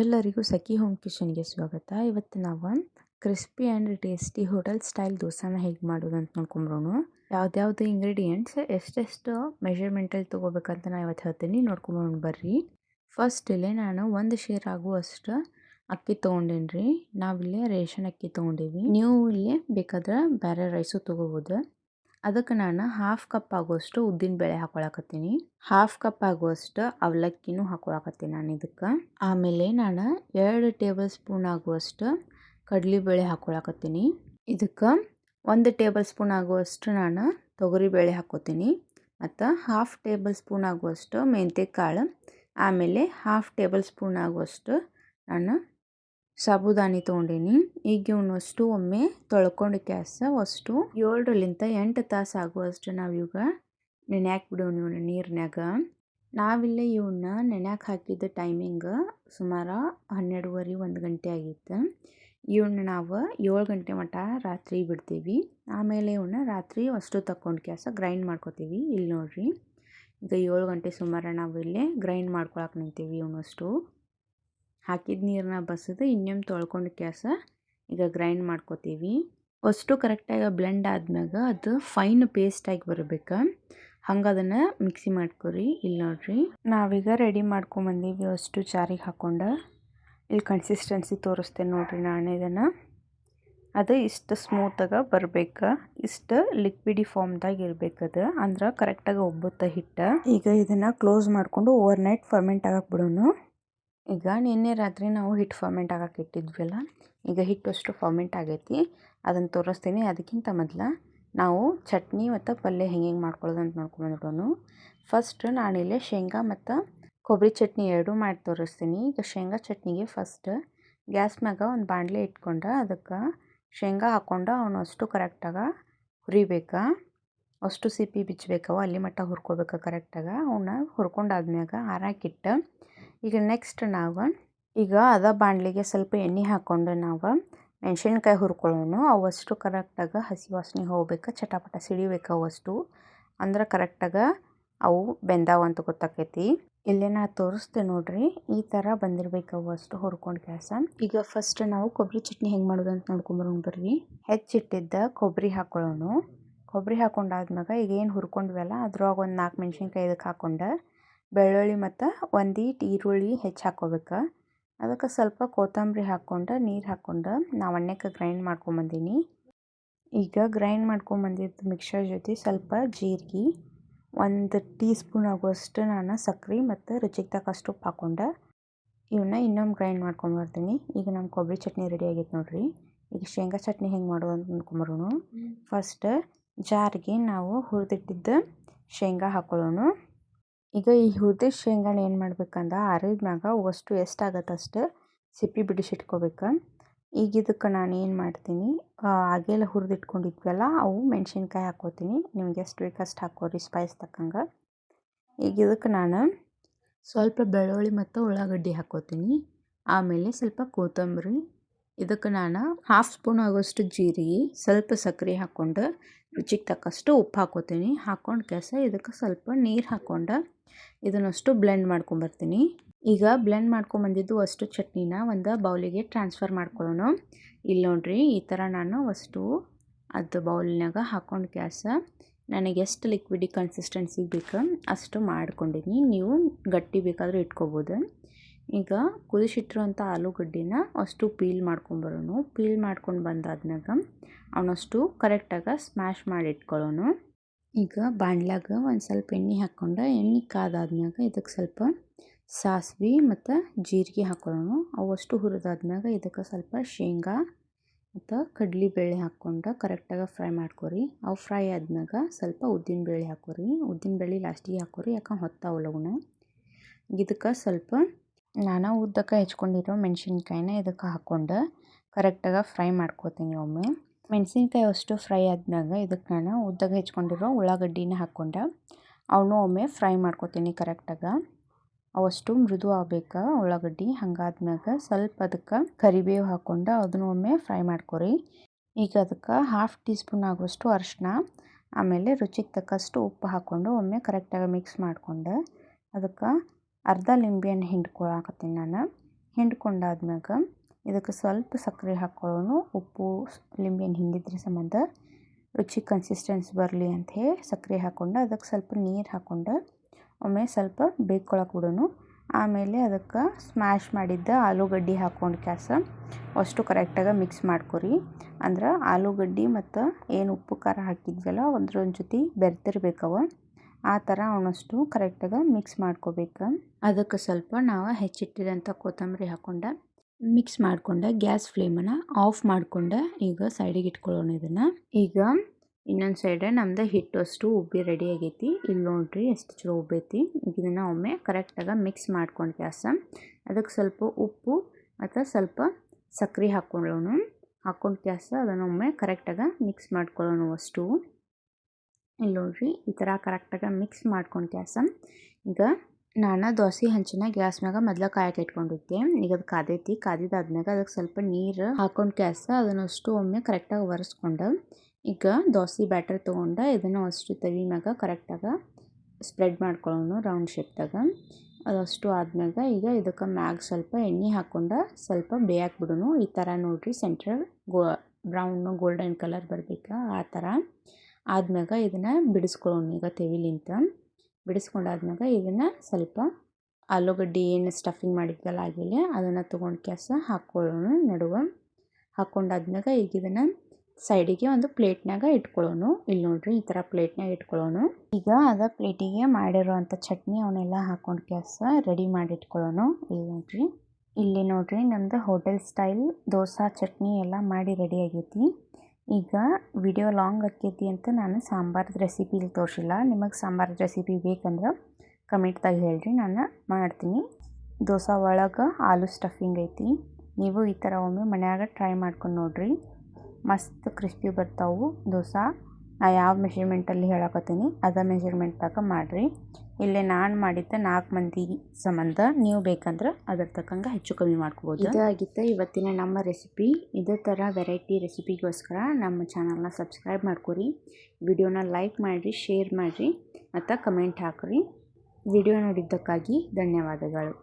ಎಲ್ಲರಿಗೂ ಸಖಿ ಹೋಮ್ ಕಿಚನ್ಗೆ ಸ್ವಾಗತ. ಇವತ್ತು ನಾವು crispy and tasty hotel style ದೋಸಾನ ಹೇಗೆ ಮಾಡೋದು ಅಂತ ನೋಡ್ಕೊಂಬರೋಣ. ಯಾವ್ದ್ಯಾವ್ದು ಇಂಗ್ರೀಡಿಯೆಂಟ್ಸ್ ಎಷ್ಟೆಷ್ಟು ಮೆಷರ್ಮೆಂಟಲ್ಲಿ ತೊಗೋಬೇಕಂತ ನಾನು ಇವತ್ತು ಹೇಳ್ತೀನಿ. ನೋಡ್ಕೊಂಬರೋಣ ಬರ್ರಿ. ಫಸ್ಟ್ ಇಲ್ಲಿ ನಾನು ಒಂದು ಶೇರ್ ಆಗುವಷ್ಟು ಅಕ್ಕಿ ತೊಗೊಂಡೇನಿ ರೀ ನಾವಿಲ್ಲಿ ರೇಷನ್ ಅಕ್ಕಿ ತೊಗೊಂಡೀವಿ. ನೀವು ಇಲ್ಲಿ ಬೇಕಾದ್ರೆ ಬೇರೆ ರೈಸು ತೊಗೋಬೋದು. ಅದಕ್ಕೆ ನಾನು ಹಾಫ್ ಕಪ್ ಆಗುವಷ್ಟು ಉದ್ದಿನ ಬೇಳೆ ಹಾಕೊಳಕತ್ತೀನಿ. ಹಾಫ್ ಕಪ್ ಆಗುವಷ್ಟು ಅವಲಕ್ಕಿನೂ ಹಾಕೊಳಕತ್ತೀನಿ ನಾನು ಇದಕ್ಕೆ. ಆಮೇಲೆ ನಾನು ಎರಡು ಟೇಬಲ್ ಸ್ಪೂನ್ ಆಗುವಷ್ಟು ಕಡಲೆಬೇಳೆ ಹಾಕೊಳಕತ್ತೀನಿ. ಇದಕ್ಕೆ ಒಂದು ಟೇಬಲ್ ಸ್ಪೂನ್ ಆಗುವಷ್ಟು ನಾನು ತೊಗರಿಬೇಳೆ ಹಾಕೋತೀನಿ. ಮತ್ತು ಹಾಫ್ ಟೇಬಲ್ ಸ್ಪೂನ್ ಆಗುವಷ್ಟು ಮೆಂತ್ಯ ಕಾಳು. ಆಮೇಲೆ ಹಾಫ್ ಟೇಬಲ್ ಸ್ಪೂನ್ ಆಗುವಷ್ಟು ನಾನು ಸಾಬುದಾನಿ ತೊಗೊಂಡೀನಿ. ಈಗ ಇವನ್ನಷ್ಟು ಒಮ್ಮೆ ತೊಳ್ಕೊಂಡು ಕ್ಯಾಸ ಅಷ್ಟು ಏಳರಲ್ಲಿಂದ ಎಂಟು ತಾಸು ಆಗುವಷ್ಟು ನಾವು ಇವಾಗ ನೆನ್ಯಾಕೆ ಬಿಡೋಣ ಇವನ್ನ ನೀರಿನಾಗ ನಾವಿಲ್ಲೇ ಇವನ್ನ ನೆನ್ಯಾಕೆ ಹಾಕಿದ್ದ ಟೈಮಿಂಗ್ ಸುಮಾರು ಹನ್ನೆರಡುವರೆ, ಒಂದು ಗಂಟೆ ಆಗಿತ್ತು. ಇವನ್ನ ನಾವು ಏಳು ಗಂಟೆ ಮಟ್ಟ ರಾತ್ರಿ ಬಿಡ್ತೀವಿ. ಆಮೇಲೆ ಇವನ್ನ ರಾತ್ರಿ ಅಷ್ಟು ತಕ್ಕೊಂಡು ಕ್ಯಾಸ ಗ್ರೈಂಡ್ ಮಾಡ್ಕೊತೀವಿ. ಇಲ್ಲಿ ನೋಡ್ರಿ ಈಗ ಏಳು ಗಂಟೆ ಸುಮಾರು ನಾವು ಇಲ್ಲೇ ಗ್ರೈಂಡ್ ಮಾಡ್ಕೊಳಕ್ಕೆ ನಿಂತೀವಿ ಇವನಷ್ಟು. ಹಾಕಿದ ನೀರನ್ನ ಬಸಿದು ಇನ್ನೊಮ್ಮೆ ತೊಳ್ಕೊಂಡು ಕ್ಯಾಸ ಈಗ ಗ್ರೈಂಡ್ ಮಾಡ್ಕೋತೀವಿ. ಫಸ್ಟು ಕರೆಕ್ಟಾಗಿ ಬ್ಲೆಂಡ್ ಆದ್ಮ್ಯಾಗ ಅದು ಫೈನ್ ಪೇಸ್ಟಾಗಿ ಬರಬೇಕು. ಹಂಗೆ ಅದನ್ನು ಮಿಕ್ಸಿ ಮಾಡ್ಕೊರಿ ಇಲ್ಲಿ ನೋಡ್ರಿ. ನಾವೀಗ ರೆಡಿ ಮಾಡ್ಕೊಂಬಂದೀವಿ ಅಷ್ಟು ಚಾರಿಗೆ ಹಾಕ್ಕೊಂಡು ಇಲ್ಲಿ ಕನ್ಸಿಸ್ಟೆನ್ಸಿ ತೋರಿಸ್ತೇನೆ ನೋಡ್ರಿ ನಾನು ಇದನ್ನು. ಅದು ಇಷ್ಟು ಸ್ಮೂತಾಗ ಬರಬೇಕು. ಇಷ್ಟು ಲಿಕ್ವಿಡಿ ಫಾರ್ಮ್ದಾಗ ಇರಬೇಕದು ಅಂದ್ರೆ ಕರೆಕ್ಟಾಗಿ ಒಬ್ಬುತ್ತ ಹಿಟ್ಟು. ಈಗ ಇದನ್ನು ಕ್ಲೋಸ್ ಮಾಡಿಕೊಂಡು ಓವರ್ ನೈಟ್ ಫರ್ಮೆಂಟ್ ಆಗಕ್ಕೆ ಬಿಡೋನು ಈಗ ನಿನ್ನೆ ರಾತ್ರಿ ನಾವು ಹಿಟ್ಟು ಫರ್ಮೆಂಟ್ ಆಗಕ್ಕೆ ಇಟ್ಟಿದ್ವಲ್ಲ, ಈಗ ಹಿಟ್ಟು ಅಷ್ಟು ಫರ್ಮೆಂಟ್ ಆಗೈತಿ. ಅದನ್ನು ತೋರಿಸ್ತೀನಿ. ಅದಕ್ಕಿಂತ ಮೊದಲು ನಾವು ಚಟ್ನಿ ಮತ್ತು ಪಲ್ಯ ಹೆಂಗೆ ಹೆಂಗೆ ಮಾಡ್ಕೊಳ್ಳೋದು ಅಂತ ನೋಡ್ಕೊಂಡ್ಬಿಡೋನು ಫಸ್ಟ್ ನಾನಿಲ್ಲೇ ಶೇಂಗಾ ಮತ್ತು ಕೊಬ್ಬರಿ ಚಟ್ನಿ ಎರಡೂ ಮಾಡಿ ತೋರಿಸ್ತೀನಿ. ಈಗ ಶೇಂಗಾ ಚಟ್ನಿಗೆ ಫಸ್ಟ್ ಗ್ಯಾಸ್ ಮ್ಯಾಗ ಒಂದು ಬಾಣಲೆ ಇಟ್ಕೊಂಡು ಅದಕ್ಕೆ ಶೇಂಗಾ ಹಾಕ್ಕೊಂಡು ಅವನು ಅಷ್ಟು ಕರೆಕ್ಟಾಗಿ ಹುರಿಬೇಕಾ. ಅಷ್ಟು ಸಿಪ್ಪಿ ಬಿಚ್ಚಬೇಕು ಅಲ್ಲಿ ಮಟ್ಟ ಹುರ್ಕೋಬೇಕು ಕರೆಕ್ಟಾಗಿ ಅವನ್ನ ಹುರ್ಕೊಂಡಾದ್ಮ್ಯಾಗ ಆರಾಕಿಟ್ಟು ಈಗ ನೆಕ್ಸ್ಟ್ ನಾವು ಈಗ ಅದ ಬಾಣಲಿಗೆ ಸ್ವಲ್ಪ ಎಣ್ಣೆ ಹಾಕ್ಕೊಂಡು ನಾವು ಮೆಣಸಿನ್ಕಾಯಿ ಹುರ್ಕೊಳ್ಳೋಣ. ಅವಷ್ಟು ಕರೆಕ್ಟಾಗಿ ಹಸಿ ವಾಸನೆ ಹೋಗ್ಬೇಕು, ಚಟಾಪಟ ಸಿಡಿಬೇಕು ಅವಷ್ಟು. ಅಂದ್ರೆ ಕರೆಕ್ಟಾಗಿ ಅವು ಬೆಂದಾವ ಅಂತ ಗೊತ್ತಾಕೈತಿ. ಇಲ್ಲೇ ನಾ ತೋರಿಸ್ತೆ ನೋಡ್ರಿ, ಈ ಥರ ಬಂದಿರ್ಬೇಕು ಅವಷ್ಟು ಹುರ್ಕೊಂಡು ಕೆಲಸ ಈಗ ಫಸ್ಟ್ ನಾವು ಕೊಬ್ಬರಿ ಚಟ್ನಿ ಹೆಂಗೆ ಮಾಡೋದು ಅಂತ ನೋಡ್ಕೊಂಬರೋಣ ಬರ್ರಿ ಹೆಚ್ಚಿಟ್ಟಿದ್ದ ಕೊಬ್ಬರಿ ಹಾಕ್ಕೊಳ್ಳೋಣ ಕೊಬ್ಬರಿ ಹಾಕೊಂಡಾದ್ಮ್ಯಾಗ ಈಗ ಏನು ಹುರ್ಕೊಂಡ್ವಲ್ಲ ಅದ್ರೊಳಗೆ ಒಂದು ನಾಲ್ಕು ಮೆಣಸಿನ್ಕಾಯಿ ಇದಕ್ಕೆ ಹಾಕ್ಕೊಂಡು ಬೆಳ್ಳುಳ್ಳಿ ಮತ್ತು ಒಂದೀಟ್ ಈರುಳ್ಳಿ ಹೆಚ್ಚು ಹಾಕ್ಕೋಬೇಕು ಅದಕ್ಕೆ ಸ್ವಲ್ಪ ಕೊತ್ತಂಬರಿ ಹಾಕ್ಕೊಂಡು ನೀರು ಹಾಕ್ಕೊಂಡು ನಾವು ಅನ್ನಕ್ಕೆ ಗ್ರೈಂಡ್ ಮಾಡ್ಕೊಂಬಂದೀನಿ ಈಗ ಗ್ರೈಂಡ್ ಮಾಡ್ಕೊಂಬಂದಿದ್ದು ಮಿಕ್ಸರ್ ಜೊತೆ ಸ್ವಲ್ಪ ಜೀರಿಗೆ ಒಂದು ಟೀ ಸ್ಪೂನ್ ಆಗುವಷ್ಟು ನಾನು ಸಕ್ಕರೆ ಮತ್ತು ರುಚಿಗೆ ತಕ್ಕಷ್ಟು ಉಪ್ಪು ಹಾಕ್ಕೊಂಡು ಇವನ್ನ ಇನ್ನೊಮ್ಮೆ ಗ್ರೈಂಡ್ ಮಾಡ್ಕೊಂಬರ್ತೀನಿ ಈಗ ನಮ್ಮ ಕೊಬ್ಬರಿ ಚಟ್ನಿ ರೆಡಿ ಆಗೈತೆ ನೋಡಿರಿ. ಈಗ ಶೇಂಗಾ ಚಟ್ನಿ ಹೆಂಗೆ ಮಾಡೋದು ಅಂತ ಅಂದ್ಕೊಂಬರೋಣ ಫಸ್ಟ್ ಜಾರಿಗೆ ನಾವು ಹುರಿದಿಟ್ಟಿದ್ದ ಶೇಂಗಾ ಹಾಕೊಳ್ಳೋಣ. ಈಗ ಈ ಹುರಿದ ಶೇಂಗಾನ ಏನು ಮಾಡ್ಬೇಕಂದ್ರೆ ಅರಿದ್ಮ್ಯಾಗ ಅಷ್ಟು ಎಷ್ಟಾಗತ್ತೆ ಅಷ್ಟು ಸಿಪ್ಪಿ ಬಿಡಿಸಿಟ್ಕೋಬೇಕು. ಈಗ ಇದಕ್ಕೆ ನಾನು ಏನು ಮಾಡ್ತೀನಿ ಆಗೆಲ್ಲ ಹುರಿದಿಟ್ಕೊಂಡಿದ್ವಲ್ಲ, ಅವು ಮೆಣಸಿನ್ಕಾಯಿ ಹಾಕೋತೀನಿ. ನಿಮ್ಗೆ ಎಷ್ಟು ಬೇಕು ಹಾಕ್ಕೋರಿ ಸ್ಪೈಸ್ ತಕ್ಕಂಗೆ. ಈಗ ಇದಕ್ಕೆ ನಾನು ಸ್ವಲ್ಪ ಬೆಳ್ಳುಳ್ಳಿ ಮತ್ತು ಉಳ್ಳಾಗಡ್ಡಿ ಹಾಕೋತೀನಿ. ಆಮೇಲೆ ಸ್ವಲ್ಪ ಕೊತ್ತಂಬರಿ. ಇದಕ್ಕೆ ನಾನು ಹಾಫ್ ಸ್ಪೂನ್ ಆಗೋಷ್ಟು ಜೀರಿಗೆ, ಸ್ವಲ್ಪ ಸಕ್ಕರೆ ಹಾಕ್ಕೊಂಡು ರುಚಿಗೆ ತಕ್ಕಷ್ಟು ಉಪ್ಪು ಹಾಕೋತೀನಿ. ಹಾಕ್ಕೊಂಡು ಕೆಸ ಇದಕ್ಕೆ ಸ್ವಲ್ಪ ನೀರು ಹಾಕ್ಕೊಂಡು ಇದನ್ನಷ್ಟು ಬ್ಲೆಂಡ್ ಮಾಡ್ಕೊಂಬರ್ತೀನಿ. ಈಗ ಬ್ಲೆಂಡ್ ಮಾಡ್ಕೊಂಬಂದಿದ್ದು ಅಷ್ಟು ಚಟ್ನಿನ ಒಂದು ಬೌಲಿಗೆ ಟ್ರಾನ್ಸ್ಫರ್ ಮಾಡ್ಕೊಳ್ಳೋಣ. ಇಲ್ಲಿ ನೋಡ್ರಿ, ಈ ಥರ ನಾನು ಅಷ್ಟು ಅದು ಬೌಲ್ನಾಗ ಹಾಕೊಂಡು ಗ್ಯಾಸ ನನಗೆ ಎಷ್ಟು ಲಿಕ್ವಿಡಿ ಕನ್ಸಿಸ್ಟೆನ್ಸಿ ಬೇಕು ಅಷ್ಟು ಮಾಡ್ಕೊಂಡಿನಿ. ನೀವು ಗಟ್ಟಿ ಬೇಕಾದರೂ ಇಟ್ಕೋಬೋದು. ಈಗ ಕುದಿಸಿಟ್ಟಿರುವಂಥ ಆಲೂಗಡ್ಡಿನ ಅಷ್ಟು ಪೀಲ್ ಮಾಡ್ಕೊಂಬರೋಣ. ಪೀಲ್ ಮಾಡ್ಕೊಂಡು ಬಂದಾದ್ಮ್ಯಾಗ ಅವನಷ್ಟು ಕರೆಕ್ಟಾಗಿ ಸ್ಮ್ಯಾಶ್ ಮಾಡಿ ಇಟ್ಕೊಳ್ಳೋಣ ಈಗ ಬಾಣ್ಲಾಗ ಒಂದು ಸ್ವಲ್ಪ ಎಣ್ಣೆ ಹಾಕ್ಕೊಂಡು ಎಣ್ಣೆ ಕಾದಾದ್ಮ್ಯಾಗ ಇದಕ್ಕೆ ಸ್ವಲ್ಪ ಸಾಸಿವೆ ಮತ್ತು ಜೀರಿಗೆ ಹಾಕೊಳ್ಳೋಣ ಅವಷ್ಟು ಹುರಿದಾದ್ಮ್ಯಾಗ ಇದಕ್ಕೆ ಸ್ವಲ್ಪ ಶೇಂಗಾ ಮತ್ತು ಕಡಲೆಬೇಳೆ ಹಾಕ್ಕೊಂಡು ಕರೆಕ್ಟಾಗಿ ಫ್ರೈ ಮಾಡ್ಕೋರಿ. ಅವು ಫ್ರೈ ಆದ್ಮ್ಯಾಗ ಸ್ವಲ್ಪ ಉದ್ದಿನ ಬೇಳೆ ಹಾಕೋರಿ. ಉದ್ದಿನ ಬೇಳೆ ಲಾಸ್ಟಿಗೆ ಹಾಕೋರಿ ಯಾಕೆ ಹೊತ್ತಾವು ಲಗುಣ ಇದಕ್ಕೆ ಸ್ವಲ್ಪ ನಾನು ಉದ್ದಕ್ಕೆ ಹೆಚ್ಕೊಂಡಿರೋ ಮೆಣಸಿನ್ಕಾಯಿನ ಇದಕ್ಕೆ ಹಾಕ್ಕೊಂಡು ಕರೆಕ್ಟಾಗಿ ಫ್ರೈ ಮಾಡ್ಕೋತೀನಿ ಒಮ್ಮೆ. ಮೆಣಸಿನ್ಕಾಯಿ ಅಷ್ಟು ಫ್ರೈ ಆದ್ಮ್ಯಾಗ ಇದಕ್ಕೆ ನಾನು ಉದ್ದಗೆ ಹೆಚ್ಕೊಂಡಿರೋ ಉಳ್ಳಾಗಡ್ಡಿನ ಹಾಕ್ಕೊಂಡೆ ಅವನು ಒಮ್ಮೆ ಫ್ರೈ ಮಾಡ್ಕೊತೀನಿ ಕರೆಕ್ಟಾಗ ಅವಷ್ಟು ಮೃದು ಆಗ್ಬೇಕು ಉಳ್ಳಾಗಡ್ಡಿ, ಹಂಗಾದ್ಮ್ಯಾಗ ಸ್ವಲ್ಪ ಅದಕ್ಕೆ ಕರಿಬೇವು ಹಾಕ್ಕೊಂಡು ಅದನ್ನು ಒಮ್ಮೆ ಫ್ರೈ ಮಾಡ್ಕೊರಿ. ಈಗ ಅದಕ್ಕೆ ಹಾಫ್ ಟೀ ಸ್ಪೂನ್ ಆಗುವಷ್ಟು ಅರಿಶಿನ, ಆಮೇಲೆ ರುಚಿಗೆ ತಕ್ಕಷ್ಟು ಉಪ್ಪು ಹಾಕ್ಕೊಂಡು ಒಮ್ಮೆ ಕರೆಕ್ಟಾಗಿ ಮಿಕ್ಸ್ ಮಾಡ್ಕೊಂಡು, ಅದಕ್ಕೆ ಅರ್ಧ ಲಿಂಬೆಹಣ್ಣು ಹಿಂಡ್ಕೊಳಕತ್ತೀನಿ ನಾನು. ಹಿಂಡ್ಕೊಂಡಾದ್ಮ್ಯಾಗ ಇದಕ್ಕೆ ಸ್ವಲ್ಪ ಸಕ್ಕರೆ ಹಾಕ್ಕೊಳ್ಳೋನು, ಉಪ್ಪು ಲಿಂಬೆಹಣ್ಣು ಹಿಂಡಿದ್ರೆ ಸಂಬಂಧ. ರುಚಿ ಕನ್ಸಿಸ್ಟೆನ್ಸ್ ಬರಲಿ ಅಂಥೇಳಿ ಸಕ್ಕರೆ ಹಾಕ್ಕೊಂಡು ಅದಕ್ಕೆ ಸ್ವಲ್ಪ ನೀರು ಹಾಕ್ಕೊಂಡು ಒಮ್ಮೆ ಸ್ವಲ್ಪ ಬೇಯ್ಕೊಳಕ್ಕೆ ಬಿಡೋನು. ಆಮೇಲೆ ಅದಕ್ಕೆ ಸ್ಮ್ಯಾಶ್ ಮಾಡಿದ್ದ ಆಲೂಗಡ್ಡೆ ಹಾಕ್ಕೊಂಡು ಕ್ಯಾಸ ಅಷ್ಟು ಕರೆಕ್ಟಾಗಿ ಮಿಕ್ಸ್ ಮಾಡ್ಕೊರಿ. ಅಂದ್ರೆ ಆಲೂಗಡ್ಡೆ ಮತ್ತು ಏನು ಉಪ್ಪು ಖಾರ ಹಾಕಿದ್ವಲ್ಲ ಅದ್ರ ಜೊತೆ ಬೆರ್ತಿರ್ಬೇಕವ ಆ ಥರ ಅವನಷ್ಟು ಕರೆಕ್ಟಾಗಿ ಮಿಕ್ಸ್ ಮಾಡ್ಕೋಬೇಕು. ಅದಕ್ಕೆ ಸ್ವಲ್ಪ ನಾವು ಹೆಚ್ಚಿಟ್ಟಿದಂಥ ಕೊತ್ತಂಬರಿ ಹಾಕ್ಕೊಂಡು ಮಿಕ್ಸ್ ಮಾಡಿಕೊಂಡೆ, ಗ್ಯಾಸ್ ಫ್ಲೇಮನ್ನು ಆಫ್ ಮಾಡಿಕೊಂಡೆ, ಈಗ ಸೈಡಿಗೆ ಇಟ್ಕೊಳ್ಳೋಣ ಇದನ್ನು. ಈಗ ಇನ್ನೊಂದು ಸೈಡೆ ನಮ್ದು ಹಿಟ್ಟು ಅಷ್ಟು ಉಬ್ಬಿ ರೆಡಿ ಆಗೈತಿ. ಇಲ್ಲಿ ನೋಡ್ರಿ ಎಷ್ಟು ಚಲೋ ಉಬ್ಬೈತಿ. ಈಗ ಇದನ್ನು ಒಮ್ಮೆ ಕರೆಕ್ಟಾಗಿ ಮಿಕ್ಸ್ ಮಾಡ್ಕೊಂಡು ಗ್ಯಾಸ. ಅದಕ್ಕೆ ಸ್ವಲ್ಪ ಉಪ್ಪು ಮತ್ತು ಸ್ವಲ್ಪ ಸಕ್ಕರೆ ಹಾಕ್ಕೊಳ್ಳೋಣ. ಹಾಕ್ಕೊಂಡು ಗ್ಯಾಸ ಅದನ್ನು ಒಮ್ಮೆ ಕರೆಕ್ಟಾಗಿ ಮಿಕ್ಸ್ ಮಾಡ್ಕೊಳ್ಳೋಣ ಅಷ್ಟು. ಇಲ್ಲಿ ನೋಡ್ರಿ ಈ ಥರ ಕರೆಕ್ಟಾಗಿ ಮಿಕ್ಸ್ ಮಾಡ್ಕೊಂಡು ಗ್ಯಾಸ. ಈಗ ನಾನು ದೋಸೆ ಹಂಚಿನ ಗ್ಯಾಸ್ ಮ್ಯಾಗ ಮೊದ್ಲ ಕಾಯಕ್ಕೆ ಇಟ್ಕೊಂಡಿದ್ದೆ. ಈಗ ಅದು ಕಾದೈತಿ. ಕಾದಿದಾದ್ಮ್ಯಾಗ ಅದಕ್ಕೆ ಸ್ವಲ್ಪ ನೀರು ಹಾಕೊಂಡು ಕ್ಯಾಸ ಅದನ್ನಷ್ಟು ಒಮ್ಮೆ ಕರೆಕ್ಟಾಗಿ ಒರೆಸ್ಕೊಂಡು, ಈಗ ದೋಸೆ ಬ್ಯಾಟರ್ ತೊಗೊಂಡು ಇದನ್ನು ಅಷ್ಟು ತವಿ ಮ್ಯಾಗ ಕರೆಕ್ಟಾಗಿ ಸ್ಪ್ರೆಡ್ ಮಾಡ್ಕೊಳ್ಳೋಣ ರೌಂಡ್ ಶೇಪ್ದಾಗ ಅದಷ್ಟು ಆದ್ಮ್ಯಾಗ ಈಗ ಇದಕ್ಕೆ ಮ್ಯಾಗ ಸ್ವಲ್ಪ ಎಣ್ಣೆ ಹಾಕ್ಕೊಂಡು ಸ್ವಲ್ಪ ಬೇಯಕ್ಕೆ ಬಿಡೋಣ ಈ ಥರ ನೋಡಿರಿ central go brown golden colour ಬರ್ಬೇಕು? ಆ ಥರ ಆದ್ಮ್ಯಾಗ ಇದನ್ನು ಬಿಡಿಸ್ಕೊಳ್ಳೋಣ ಈಗ ತೆವಿಲಿಂತ. ಬಿಡಿಸ್ಕೊಂಡಾದ್ಮ್ಯಾಗ ಇದನ್ನು ಸ್ವಲ್ಪ ಆಲೂಗಡ್ಡೆ ಏನು ಸ್ಟಫಿಂಗ್ ಮಾಡಿದ್ದಲ್ಲ ಆಗಿಲ್ಲ ಅದನ್ನು ತೊಗೊಂಡು ಕ್ಯಾಸ ಹಾಕ್ಕೊಳ್ಳೋಣ ನಡುವೆ. ಹಾಕ್ಕೊಂಡಾದ್ಮ್ಯಾಗ ಈಗ ಇದನ್ನು ಸೈಡಿಗೆ ಒಂದು ಪ್ಲೇಟ್ನಾಗ ಇಟ್ಕೊಳ್ಳೋಣ. ಇಲ್ಲಿ ನೋಡ್ರಿ ಈ ಥರ ಪ್ಲೇಟ್ನಾಗ ಇಟ್ಕೊಳ್ಳೋಣ. ಈಗ ಅದ ಪ್ಲೇಟಿಗೆ ಮಾಡಿರೋವಂಥ ಚಟ್ನಿ ಅವನ್ನೆಲ್ಲ ಹಾಕೊಂಡು ಕ್ಯಾಸ ರೆಡಿ ಮಾಡಿ ಇಟ್ಕೊಳ್ಳೋಣ ಇಲ್ಲಿ ನೋಡ್ರಿ. ಇಲ್ಲಿ ನೋಡ್ರಿ ನಮ್ದು ಹೋಟೆಲ್ ಸ್ಟೈಲ್ ದೋಸೆ, ಚಟ್ನಿ ಎಲ್ಲ ಮಾಡಿ ರೆಡಿ ಆಗೈತಿ. ಈಗ ವಿಡಿಯೋ ಲಾಂಗ್ ಆಕೈತಿ ಅಂತ ನಾನು ಸಾಂಬಾರ್ದು ರೆಸಿಪಿ ಇಲ್ಲಿ ತೋರಿಸಿಲ್ಲ. ನಿಮಗೆ ಸಾಂಬಾರ್ದು ರೆಸಿಪಿ ಬೇಕಂದ್ರೆ ಕಮೆಂಟ್ದಾಗ ಹೇಳ್ರಿ. ನಾನು ಮಾಡ್ತೀನಿ. ದೋಸೆ ಒಳಗೆ ಆಲೂ ಸ್ಟಫಿಂಗ್ ಐತಿ. ನೀವು ಈ ಥರ ಒಮ್ಮೆ ಮನ್ಯಾಗ ಟ್ರೈ ಮಾಡ್ಕೊಂಡು ನೋಡಿರಿ. ಮಸ್ತ್ ಕ್ರಿಸ್ಪಿ ಬರ್ತಾವು ದೋಸೆ. ನಾ ಯಾವ ಮೆಷರ್ಮೆಂಟಲ್ಲಿ ಹೇಳಕತ್ತೀನಿ, ಅದ ತಕ್ಕ ಮಾಡಿರಿ. ಇಲ್ಲೇ ನಾನು ಮಾಡಿದ್ದ ನಾಲ್ಕು ಮಂದಿ ಸಂಬಂಧ ನೀವು ಬೇಕಂದ್ರೆ ಅದ್ರ ತಕ್ಕಂಗೆ ಹೆಚ್ಚು ಕಮ್ಮಿ ಮಾಡ್ಕೋಬೋದು. ಇದಾಗಿತ್ತು ಇವತ್ತಿನ ನಮ್ಮ ರೆಸಿಪಿ ಇದೇ ಥರ ವೆರೈಟಿ ರೆಸಿಪಿಗೋಸ್ಕರ ನಮ್ಮ ಚಾನಲ್ನ ಸಬ್ಸ್ಕ್ರೈಬ್ ಮಾಡ್ಕೊರಿ. ವಿಡಿಯೋನ ಲೈಕ್ ಮಾಡಿರಿ ಶೇರ್ ಮಾಡಿರಿ, ಮತ್ತು ಕಮೆಂಟ್ ಹಾಕಿರಿ. ವಿಡಿಯೋ ನೋಡಿದ್ದಕ್ಕಾಗಿ ಧನ್ಯವಾದಗಳು.